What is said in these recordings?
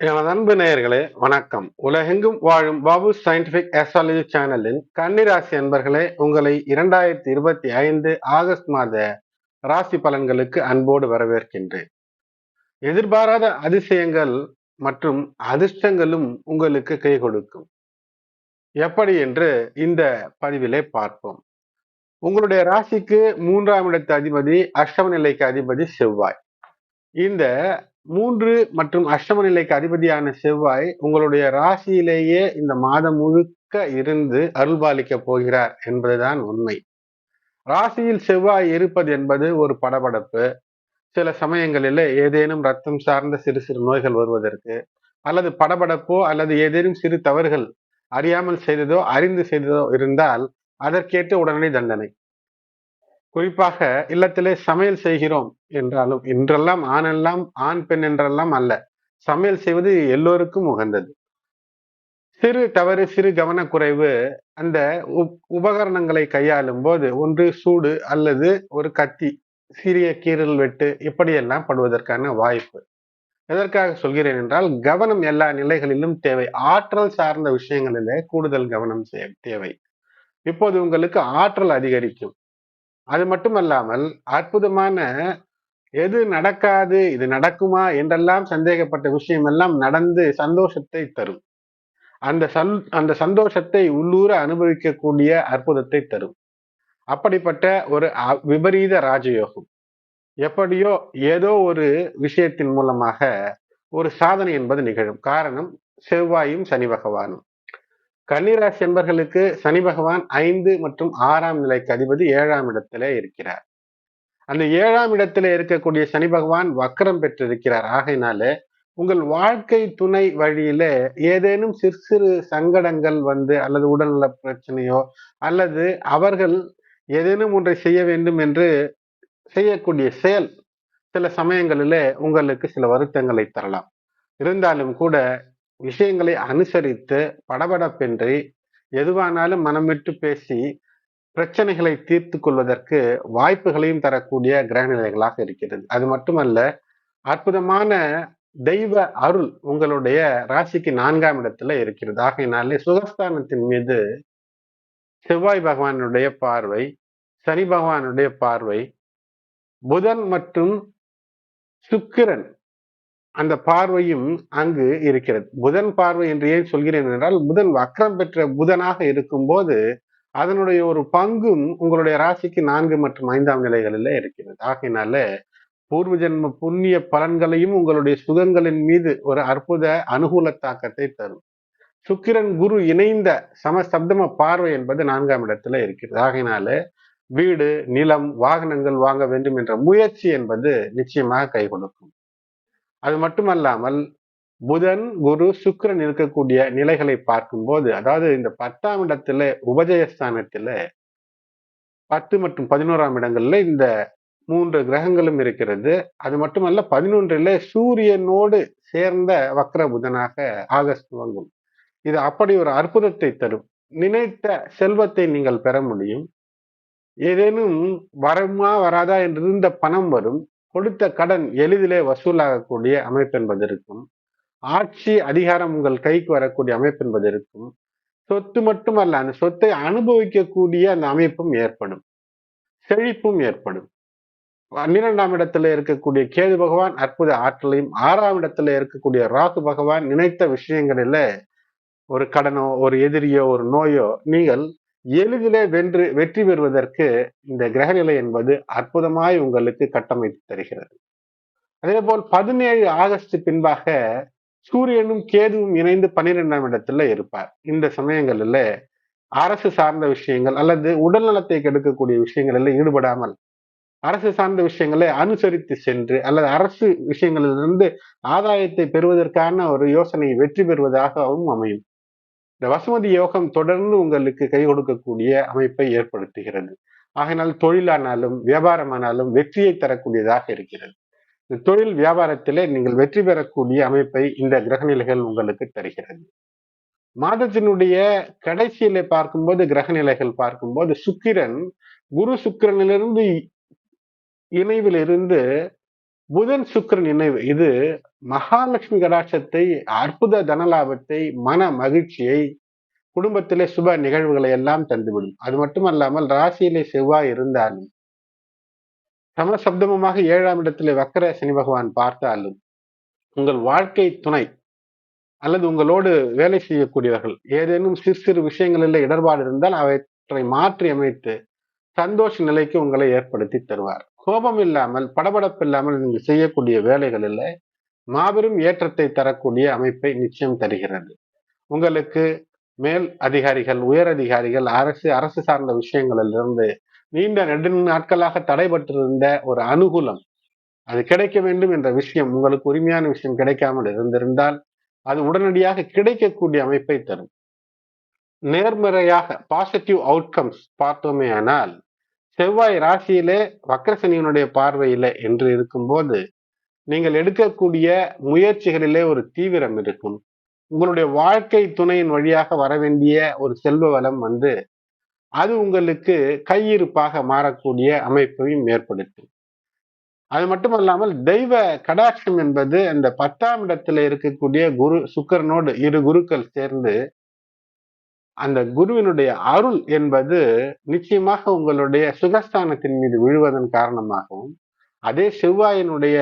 எனது அன்பு நேயர்களே வணக்கம். உலகெங்கும் வாழும் பாபு சயின்டிபிக் அஸ்ட்ராலஜி சேனலின் கன்னிராசி அன்பர்களே உங்களை இரண்டாயிரத்தி இருபத்தி ஐந்து ஆகஸ்ட் மாத ராசி பலன்களுக்கு அன்போடு வரவேற்கின்றேன். எதிர்பாராத அதிசயங்கள் மற்றும் அதிர்ஷ்டங்களும் உங்களுக்கு கை கொடுக்கும். எப்படி என்று இந்த பதிவிலே பார்ப்போம். உங்களுடைய ராசிக்கு மூன்றாம் இடத்து அதிபதி அஷ்டம நிலைக்கு அதிபதி செவ்வாய். இந்த மூன்று மற்றும் அஷ்டம நிலைக்கு அதிபதியான செவ்வாய் உங்களுடைய ராசியிலேயே இந்த மாதம் முழுக்க இருந்து அருள்பாலிக்க போகிறார் என்பதுதான் உண்மை. ராசியில் செவ்வாய் இருப்பது என்பது ஒரு படபடப்பு. சில சமயங்களில் ஏதேனும் ரத்தம் சார்ந்த சிறு சிறு நோய்கள் வருவதற்கு அல்லது படபடப்போ அல்லது ஏதேனும் சிறு தவறுகள் அறியாமல் செய்ததோ அறிந்து செய்ததோ இருந்தால் அதற்கேற்ற உடனடி தண்டனை. குறிப்பாக இல்லத்திலே சமையல் செய்கிறோம் என்றாலும் இன்றெல்லாம் ஆணெல்லாம் ஆண் பெண் என்றெல்லாம் அல்ல. சமையல் செய்வது எல்லோருக்கும் உகந்தது. சிறு தவறு சிறு கவனக்குறைவு அந்த உபகரணங்களை கையாளும் போது ஒன்று சூடு அல்லது ஒரு கத்தி சிறிய கீரல் வெட்டு இப்படியெல்லாம் படுவதற்கான வாய்ப்பு. எதற்காக சொல்கிறேன் என்றால் கவனம் எல்லா நிலைகளிலும் தேவை. ஆற்றல் சார்ந்த விஷயங்களிலே கூடுதல் கவனம் தேவை. இப்போது உங்களுக்கு ஆற்றல் அதிகரிக்கும். அது மட்டுமல்லாமல் அற்புதமான எது நடக்காது இது நடக்குமா என்றெல்லாம் சந்தேகப்பட்ட விஷயம் எல்லாம் நடந்து சந்தோஷத்தை தரும். அந்த சந் அந்த சந்தோஷத்தை உள்ளூர அனுபவிக்கக்கூடிய அற்புதத்தை தரும். அப்படிப்பட்ட ஒரு விபரீத ராஜயோகம். எப்படியோ ஏதோ ஒரு விஷயத்தின் மூலமாக ஒரு சாதனை என்பது நிகழும். காரணம் செவ்வாயும் சனி பகவானும். கன்னிராசி என்பர்களுக்கு சனி பகவான் ஐந்து மற்றும் ஆறாம் நிலைக்கு அதிபதி ஏழாம் இடத்திலே இருக்கிறார். அந்த ஏழாம் இடத்திலே இருக்கக்கூடிய சனி பகவான் வக்கரம் பெற்றிருக்கிறார். ஆகையினாலே உங்கள் வாழ்க்கை துணை வழியில ஏதேனும் சிறு சிறு சங்கடங்கள் வந்து அல்லது உடல்நல பிரச்சனையோ அல்லது அவர்கள் ஏதேனும் ஒன்றை செய்ய வேண்டும் என்று செய்யக்கூடிய செயல் சில சமயங்களிலே உங்களுக்கு சில வருத்தங்களை தரலாம். இருந்தாலும் கூட விஷயங்களை அனுசரித்து படபடப்பின்றி எதுவானாலும் மனம் விட்டு பேசி பிரச்சனைகளை தீர்த்து கொள்வதற்கு வாய்ப்புகளையும் தரக்கூடிய கிரகநிலைகளாக இருக்கிறது. அது மட்டுமல்ல அற்புதமான தெய்வ அருள் உங்களுடைய ராசிக்கு நான்காம் இடத்துல இருக்கிறது. ஆகையினாலே சுகஸ்தானத்தின் மீது செவ்வாய் பகவானுடைய பார்வை சனி பகவானுடைய பார்வை புதன் மற்றும் சுக்கிரன் அந்த பார்வையும் அங்கு இருக்கிறது. புதன் பார்வை என்று ஏன் சொல்கிறேன் என்றால் புதன் வக்ரம் பெற்ற புதனாக இருக்கும்போது அதனுடைய ஒரு பங்கும் உங்களுடைய ராசிக்கு நான்கு மற்றும் ஐந்தாம் நிலைகளில் இருக்கிறது. ஆகையினால பூர்வ ஜென்ம புண்ணிய பலன்களையும் உங்களுடைய சுகங்களின் மீது ஒரு அற்புத அனுகூல தாக்கத்தை தரும். சுக்கிரன் குரு இணைந்த சமசப்தம பார்வை என்பது நான்காம் இடத்துல இருக்கிறது. ஆகையினால வீடு நிலம் வாகனங்கள் வாங்க வேண்டும் என்ற முயற்சி என்பது நிச்சயமாக கை கொடுக்கும். அது மட்டுமல்லாமல் புதன் குரு சுக்கரன் இருக்கக்கூடிய நிலைகளை பார்க்கும்போது அதாவது இந்த பத்தாம் இடத்துல உபஜயஸ்தானத்துல பத்து மற்றும் பதினோராம் இடங்கள்ல இந்த மூன்று கிரகங்களும் இருக்கிறது. அது மட்டுமல்ல பதினொன்றில் சூரியனோடு சேர்ந்த வக்ர புதனாக ஆகஸ்ட் துவங்கும். இது அப்படி ஒரு அற்புதத்தை தரும். நினைத்த செல்வத்தை நீங்கள் பெற முடியும். ஏதேனும் வரமா வராதா என்று இந்த பணம் வரும். கொடுத்த கடன் எளிதிலே வசூலாகக்கூடிய அமைப்பு என்பது இருக்கும் ஆட்சி அதிகாரம் உங்கள் கைக்கு வரக்கூடிய அமைப்பு என்பது இருக்கும் சொத்து மட்டுமல்ல அந்த சொத்தை அனுபவிக்கக்கூடிய அந்த அமைப்பும் ஏற்படும். செழிப்பும் ஏற்படும். பன்னிரெண்டாம் இடத்துல இருக்கக்கூடிய கேது பகவான் அற்புத ஆற்றலையும் ஆறாம் இடத்துல இருக்கக்கூடிய ராகு பகவான் நினைத்த விஷயங்களில ஒரு கடனோ ஒரு எதிரியோ ஒரு நோயோ நீங்கள் எளிதில வென்று வெற்றி பெறுவதற்கு இந்த கிரகநிலை என்பது அற்புதமாய் உங்களுக்கு கட்டமைத்து தருகிறது. அதே போல் பதினேழு ஆகஸ்ட் பின்பாக சூரியனும் கேதுவும் இணைந்து பன்னிரெண்டாம் இடத்துல இருப்பார். இந்த சமயங்களில் அரசு சார்ந்த விஷயங்கள் அல்லது உடல் நலத்தை கெடுக்கக்கூடிய விஷயங்களில் ஈடுபடாமல் அரசு சார்ந்த விஷயங்களை அனுசரித்து சென்று அல்லது அரசு விஷயங்களிலிருந்து ஆதாயத்தை பெறுவதற்கான ஒரு யோசனை வெற்றி பெறுவதாகவும் அமையும். இந்த வசுமதி யோகம் தொடர்ந்து உங்களுக்கு கை கொடுக்கக்கூடிய அமைப்பை ஏற்படுத்துகிறது. ஆகினால் தொழிலானாலும் வியாபாரமானாலும் வெற்றியை தரக்கூடியதாக இருக்கிறது. இந்த தொழில் வியாபாரத்திலே நீங்கள் வெற்றி பெறக்கூடிய அமைப்பை இந்த கிரகநிலைகள் உங்களுக்கு தருகிறது. மாதத்தினுடைய கடைசியில பார்க்கும்போது கிரகநிலைகள் பார்க்கும்போது சுக்கிரன் குரு சுக்கிரனிலிருந்து இணைவிலிருந்து புதன் சுக்கிரன் இணைவு. இது மகாலட்சுமி கடாட்சத்தை அற்புத தனலாபத்தை மன மகிழ்ச்சியை குடும்பத்திலே சுப நிகழ்வுகளை எல்லாம் தந்துவிடும். அது மட்டுமல்லாமல் ராசியிலே செவ்வாய் இருந்தாலும் சமசப்தமமாக ஏழாம் இடத்திலே வக்கர சனி பகவான் பார்த்தாலும் உங்கள் வாழ்க்கை துணை அல்லது உங்களோடு வேலை செய்யக்கூடியவர்கள் ஏதேனும் சிறு சிறு விஷயங்களில் இடர்பாடு இருந்தால் அவற்றை மாற்றி அமைத்து சந்தோஷ நிலைக்கு உங்களை ஏற்படுத்தி தருவார். கோபம் இல்லாமல் படபடப்பு இல்லாமல் நீங்கள் செய்யக்கூடிய வேலைகளில் மாபெரும் ஏற்றத்தை தரக்கூடிய அமைப்பை நிச்சயம் தருகிறது. உங்களுக்கு மேல் அதிகாரிகள் உயர் அதிகாரிகள் அரசு அரசு சார்ந்த விஷயங்களிலிருந்து நீண்ட நெடு நாட்களாக தடைபட்டிருந்த ஒரு அனுகூலம் அது கிடைக்க வேண்டும் என்ற விஷயம் உங்களுக்கு உரிமையான விஷயம் கிடைக்காமல் இருந்திருந்தால் அது உடனடியாக கிடைக்கக்கூடிய அமைப்பை தரும். நேர்மறையாக பாசிட்டிவ் அவுட்கம்ஸ் பார்த்தோமே ஆனால் செவ்வாய் ராசியிலே வக்கரசனியனுடைய பார்வையில என்று இருக்கும்போது நீங்கள் எடுக்கக்கூடிய முயற்சிகளிலே ஒரு தீவிரம் இருக்கும். உங்களுடைய வாழ்க்கை துணையின் வழியாக வர வேண்டிய ஒரு செல்வ வளம் வந்து அது உங்களுக்கு கையிருப்பாக மாறக்கூடிய அமைப்பையும் ஏற்படுத்தும். அது மட்டுமல்லாமல் தெய்வ கடாட்சம் என்பது அந்த பத்தாம் இடத்துல இருக்கக்கூடிய குரு சுக்கரனோடு இரு குருக்கள் சேர்ந்து அந்த குருவினுடைய அருள் என்பது நிச்சயமாக உங்களுடைய சுகஸ்தானத்தின் மீது விழுவதன் காரணமாகவும் அதே செவ்வாயினுடைய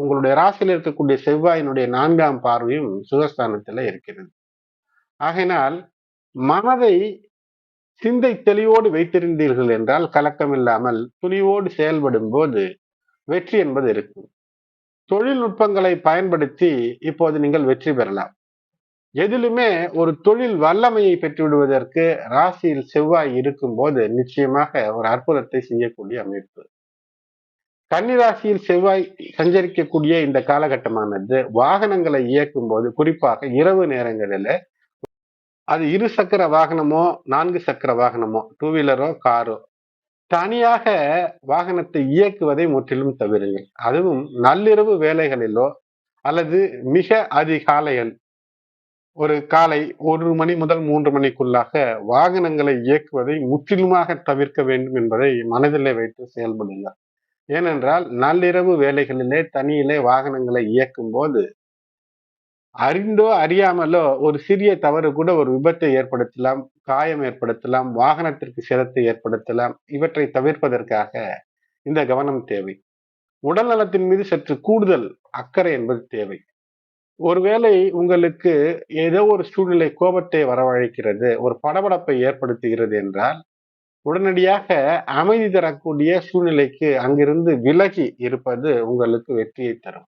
உங்களுடைய ராசியில் இருக்கக்கூடிய செவ்வாயினுடைய நான்காம் பார்வையும் சுகஸ்தானத்துல இருக்கிறது. ஆகையினால் மனதை சிந்தை தெளிவோடு வைத்திருந்தீர்கள் என்றால் கலக்கம் இல்லாமல் துணிவோடு செயல்படும் போது வெற்றி என்பது இருக்கும். தொழில்நுட்பங்களை பயன்படுத்தி இப்போது நீங்கள் வெற்றி பெறலாம். எதிலுமே ஒரு தொழில் வல்லமையை பெற்றுவிடுவதற்கு ராசியில் செவ்வாய் இருக்கும் போது நிச்சயமாக ஒரு அற்புதத்தை செய்யக்கூடிய அமைப்பு. கன்னிராசியில் செவ்வாய் சஞ்சரிக்கக்கூடிய இந்த காலகட்டமானது வாகனங்களை இயக்கும் போது குறிப்பாக இரவு நேரங்களில் அது இரு சக்கர வாகனமோ நான்கு சக்கர வாகனமோ டூ வீலரோ காரோ தனியாக வாகனத்தை இயக்குவதை முற்றிலும் தவிருங்கள். அதுவும் நள்ளிரவு வேலைகளிலோ அல்லது மிக அதிகாலையில் ஒரு காலை ஒரு மணி முதல் மூன்று மணிக்குள்ளாக வாகனங்களை இயக்குவதை முற்றிலுமாக தவிர்க்க வேண்டும் என்பதை மனதிலே வைத்து செயல்படுங்கள். ஏனென்றால் நள்ளிரவு வேலைகளிலே தனியிலே வாகனங்களை இயக்கும் போது அறிந்தோ அறியாமலோ ஒரு சிறிய தவறு கூட ஒரு விபத்தை ஏற்படுத்தலாம் காயம் ஏற்படுத்தலாம் வாகனத்திற்கு சிரத்தை ஏற்படுத்தலாம். இவற்றை தவிர்ப்பதற்காக இந்த கவனம் தேவை. உடல் நலத்தின் மீது சற்று கூடுதல் அக்கறை என்பது தேவை. ஒருவேளை உங்களுக்கு ஏதோ ஒரு சூழ்நிலை கோபத்தை வரவழைக்கிறது ஒரு படபடப்பை ஏற்படுத்துகிறது என்றால் உடனடியாக அமைதி தரக்கூடிய சூழ்நிலைக்கு அங்கிருந்து விலகி இருப்பது உங்களுக்கு வெற்றியை தரும்.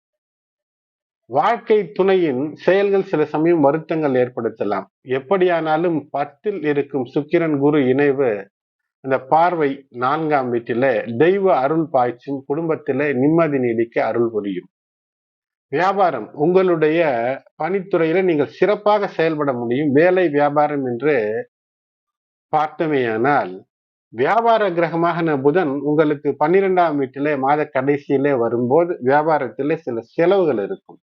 வாழ்க்கை துணையின் செயல்கள் சில சமயம் வருத்தங்கள் ஏற்படுத்தலாம். எப்படியானாலும் பத்தில் இருக்கும் சுக்கிரன் குரு இணைவு அந்த பார்வை நான்காம் வீட்டில தெய்வ அருள் பாய்ச்சும் குடும்பத்தில நிம்மதி நீடிக்க அருள் புரியும். வியாபாரம் உங்களுடைய பணித்துறையில நீங்கள் சிறப்பாக செயல்பட முடியும். வேலை வியாபாரம் என்று பார்த்தமேயானால் வியாபார கிரகமாக புதன் உங்களுக்கு பன்னிரெண்டாம் வீட்டிலே மாத கடைசியிலே வரும்போது வியாபாரத்திலே சில செலவுகள் இருக்கும்.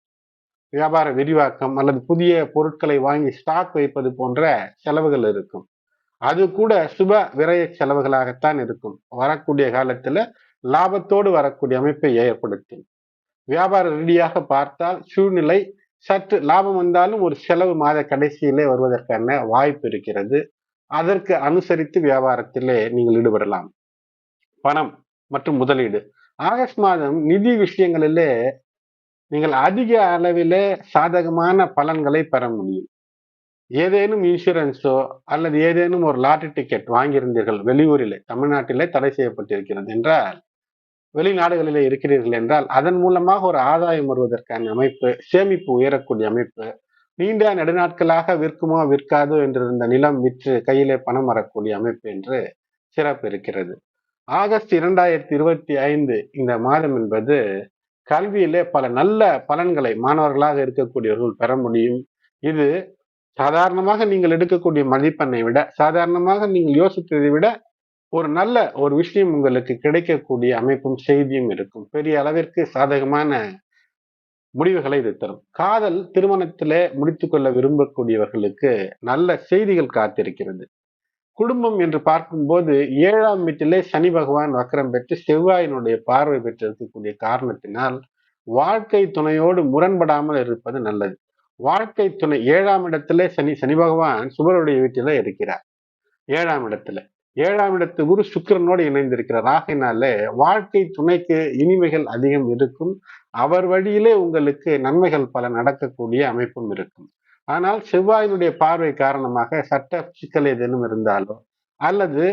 வியாபார விரிவாக்கம் அல்லது புதிய பொருட்களை வாங்கி ஸ்டாக் வைப்பது போன்ற செலவுகள் இருக்கும். அது கூட சுப விரய செலவுகளாகத்தான் இருக்கும். வரக்கூடிய காலத்துல லாபத்தோடு வரக்கூடிய அமைப்பை ஏற்படுத்தும். வியாபார ரீதியாக பார்த்தால் சூழ்நிலை சற்று லாபம் வந்தாலும் ஒரு செலவு மாத கடைசியிலே வருவதற்கான வாய்ப்பு இருக்கிறது. அதற்கு அனுசரித்து வியாபாரத்திலே நீங்கள் ஈடுபடலாம். பணம் மற்றும் முதலீடு. ஆகஸ்ட் மாதம் நிதி விஷயங்களிலே நீங்கள் அதிக அளவிலே சாதகமான பலன்களை பெற முடியும். ஏதேனும் இன்சூரன்ஸோ அல்லது ஏதேனும் ஒரு லாட்டரி டிக்கெட் வாங்கியிருந்தீர்கள் வெளியூரிலே தமிழ்நாட்டிலே தடை செய்யப்பட்டிருக்கிறது என்றால் வெளிநாடுகளிலே இருக்கிறீர்கள் என்றால் அதன் மூலமாக ஒரு ஆதாயம் வருவதற்கான அமைப்பு சேமிப்பு உயரக்கூடிய அமைப்பு நீண்ட நெடுநாட்களாக விற்குமோ விற்காதோ என்றிருந்த நிலம் விற்று கையிலே பணம் வரக்கூடிய அமைப்பு என்று சிறப்பு இருக்கிறது. ஆகஸ்ட் இரண்டாயிரத்தி இருபத்தி ஐந்து இந்த மாதம் என்பது கல்வியிலே பல நல்ல பலன்களை மாணவர்களாக இருக்கக்கூடியவர்கள் பெற முடியும். இது சாதாரணமாக நீங்கள் எடுக்கக்கூடிய மதிப்பெண்ணை விட சாதாரணமாக நீங்கள் யோசித்ததை விட ஒரு நல்ல ஒரு விஷயம் உங்களுக்கு கிடைக்கக்கூடிய அமைப்பும் செய்தியும் இருக்கும். பெரிய அளவிற்கு சாதகமான முடிவுகளை இது தரும். காதல் திருமணத்திலே முடித்துக்கொள்ள விரும்பக்கூடியவர்களுக்கு நல்ல செய்திகள் காத்திருக்கிறது. குடும்பம் என்று பார்க்கும்போது ஏழாம் வீட்டிலே சனி பகவான் வக்கரம் பெற்று செவ்வாயினுடைய பார்வை பெற்றிருக்கக்கூடிய காரணத்தினால் வாழ்க்கை துணையோடு முரண்படாமல் இருப்பது நல்லது. வாழ்க்கை துணை ஏழாம் இடத்திலே சனி சனி பகவான் சுபருடைய வீட்டில இருக்கிறார். ஏழாம் இடத்துல. ஏழாம் இடத்து குரு சுக்கரனோடு இணைந்திருக்கிறார். ஆகையினாலே வாழ்க்கை துணைக்கு இனிமைகள் அதிகம் இருக்கும். அவர் வழியிலே உங்களுக்கு நன்மைகள் பல நடக்கக்கூடிய அமைப்பும் இருக்கும். ஆனால் செவ்வாயினுடைய பார்வை காரணமாக சட்ட சிக்கல் ஏதேனும் இருந்தாலோ அல்லது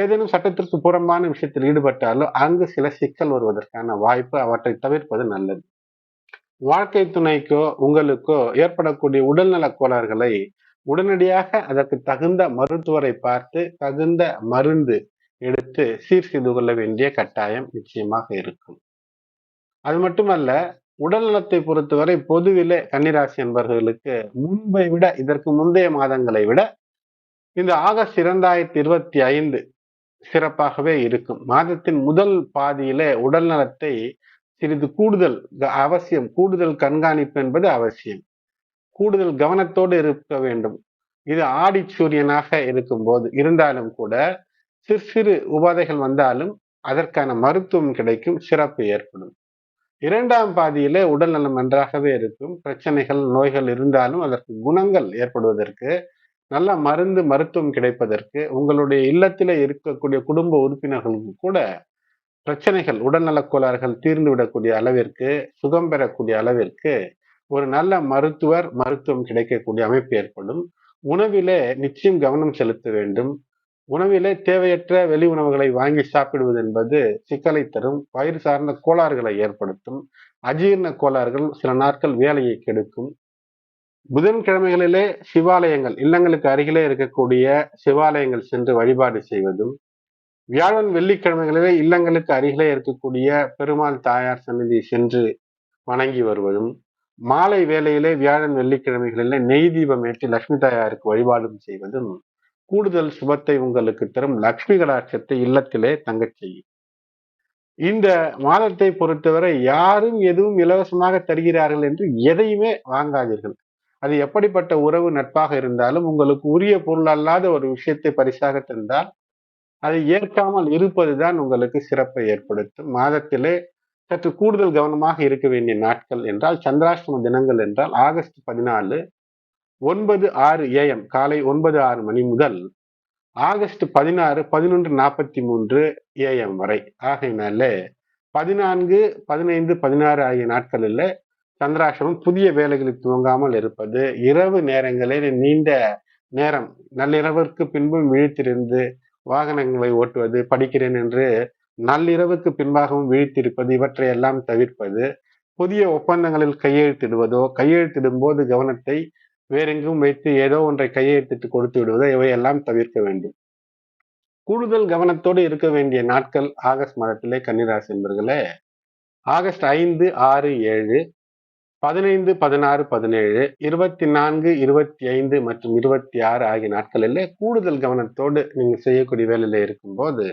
ஏதேனும் சட்டத்திற்கு புறம்பான விஷயத்தில் ஈடுபட்டாலோ அங்கு சில சிக்கல் வருவதற்கான வாய்ப்பு அவற்றை தவிர்ப்பது நல்லது. வாழ்க்கை துணைக்கோ உங்களுக்கோ ஏற்படக்கூடிய உடல்நல கோளாறுகளை உடனடியாக அதற்கு தகுந்த மருத்துவரை பார்த்து தகுந்த மருந்து எடுத்து சீர் செய்து கொள்ள வேண்டிய கட்டாயம் நிச்சயமாக இருக்கும். அது மட்டுமல்ல உடல் நலத்தை பொறுத்தவரை பொதுவிலே கன்னிராசி என்பவர்களுக்கு முன்பை விட இதற்கு முந்தைய மாதங்களை விட இந்த ஆகஸ்ட் இரண்டாயிரத்தி இருபத்தி ஐந்து சிறப்பாகவே இருக்கும். மாதத்தின் முதல் பாதியிலே உடல் நலத்தை சிறிது கூடுதல் அவசியம் கூடுதல் கண்காணிப்பு என்பது அவசியம். கூடுதல் கவனத்தோடு இருக்க வேண்டும். இது ஆடி சூரியனாக இருக்கும் போது இருந்தாலும் கூட சிறு சிறு உபாதைகள் வந்தாலும் அதற்கான மருத்துவம் கிடைக்கும் சிறப்பு ஏற்படும். இரண்டாம் பாதியிலே உடல் நலம் நன்றாகவே இருக்கும். பிரச்சனைகள் நோய்கள் இருந்தாலும் அதற்கு குணங்கள் ஏற்படுவதற்கு நல்ல மருந்து மருத்துவம் கிடைப்பதற்கு உங்களுடைய இல்லத்தில் இருக்கக்கூடிய குடும்ப உறுப்பினர்களுக்கு கூட பிரச்சனைகள் உடல்நலக் கோளாறுகள் தீர்ந்து விடக்கூடிய அளவிற்கு சுகம் பெறக்கூடிய அளவிற்கு ஒரு நல்ல மருத்துவர் மருத்துவம் கிடைக்கக்கூடிய அமைப்பு ஏற்படும். உணவிலே நிச்சயம் கவனம் செலுத்த வேண்டும். உணவிலே தேவையற்ற வெளி உணவுகளை வாங்கி சாப்பிடுவது என்பது சிக்கலை தரும் வயிறு சார்ந்த கோளாறுகளை ஏற்படுத்தும் அஜீர்ண கோளாறுகள் சில நாட்கள் வேலையை கெடுக்கும். புதன்கிழமைகளிலே சிவாலயங்கள் இல்லங்களுக்கு அருகிலே இருக்கக்கூடிய சிவாலயங்கள் சென்று வழிபாடு செய்வதும் வியாழன் வெள்ளிக்கிழமைகளிலே இல்லங்களுக்கு அருகிலே இருக்கக்கூடிய பெருமாள் தாயார் சன்னதி சென்று வணங்கி வருவதும் மாலை வேளையிலே வியாழன் வெள்ளிக்கிழமைகளிலே நெய் தீபம் ஏற்றி லக்ஷ்மி தாயாருக்கு வழிபாடும் செய்வதும் கூடுதல் சுபத்தை உங்களுக்கு தரும் லக்ஷ்மி கடாட்சத்தை இல்லத்திலே தங்கச் செய்யும். இந்த மாதத்தை பொறுத்தவரை யாரும் எதுவும் இலவசமாக தருகிறார்கள் என்று எதையுமே வாங்காதீர்கள். அது எப்படிப்பட்ட உறவு நட்பாக இருந்தாலும் உங்களுக்கு உரிய பொருள் அல்லாத ஒரு விஷயத்தை பரிசாக தந்தால் அதை ஏற்காமல் இருப்பதுதான் உங்களுக்கு சிறப்பை ஏற்படுத்தும். மாதத்திலே சற்று கூடுதல் கவனமாக இருக்க வேண்டிய நாட்கள் என்றால் சந்திராஷ்டம தினங்கள் என்றால் ஆகஸ்ட் பதினாலு ஒன்பது ஆறு ஏஎம் காலை ஒன்பது ஆறு மணி முதல் ஆகஸ்ட் பதினாறு பதினொன்று நாற்பத்தி மூன்று ஏஎம் வரை. ஆகையினால பதினான்கு பதினைந்து பதினாறு ஆகிய நாட்களில் சந்திராசிரமம் புதிய வேலைகளில் துவங்காமல் இருப்பது இரவு நேரங்களில் நீண்ட நேரம் நள்ளிரவிற்கு பின்பும் விழித்திருந்து வாகனங்களை ஓட்டுவது படிக்கிறேன் என்று நள்ளிரவுக்கு பின்பாகவும் விழித்திருப்பது இவற்றை எல்லாம் தவிர்ப்பது புதிய ஒப்பந்தங்களில் கையெழுத்திடுவதோ கையெழுத்திடும் போது கவனத்தை வேறெங்கும் வைத்து ஏதோ ஒன்றை கையெழுத்திட்டு கொடுத்து விடுவதோ இவையெல்லாம் தவிர்க்க வேண்டும். கூடுதல் கவனத்தோடு இருக்க வேண்டிய நாட்கள் ஆகஸ்ட் மாதத்திலே கன்னிராசி என்பர்களே. ஆகஸ்ட் ஐந்து ஆறு ஏழு பதினைந்து பதினாறு பதினேழு இருபத்தி நான்கு இருபத்தி ஐந்து மற்றும் இருபத்தி ஆறு ஆகிய நாட்களிலே கூடுதல் கவனத்தோடு நீங்கள் செய்யக்கூடிய வேலையில இருக்கும்போது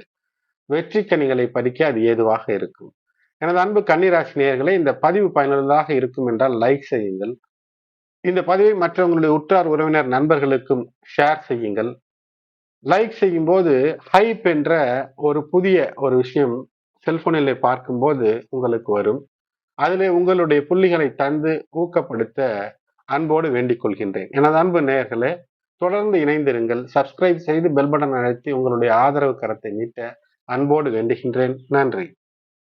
வெற்றி கனிகளை பறிக்க அது ஏதுவாக இருக்கும். எனது அன்பு கன்னிராசி நேயர்களே இந்த பதிவு பயனுள்ளதாக இருக்கும் என்றால் லைக் செய்யுங்கள். இந்த பதிவை மற்றவங்களுடைய உற்றார் உறவினர் நண்பர்களுக்கும் ஷேர் செய்யுங்கள். லைக் செய்யும் போது ஹைப் என்ற ஒரு புதிய ஒரு விஷயம் செல்போனில் பார்க்கும்போது உங்களுக்கு வரும். அதிலே உங்களுடைய புள்ளிகளை தந்து ஊக்கப்படுத்த அன்போடு வேண்டிக் கொள்கின்றேன். எனது அன்பு நேயர்களே தொடர்ந்து இணைந்திருங்கள். சப்ஸ்கிரைப் செய்து பெல் பட்டன் அழைத்து உங்களுடைய ஆதரவு கரத்தை நீட்ட அன்போடு வேண்டுகின்றேன். நன்றி.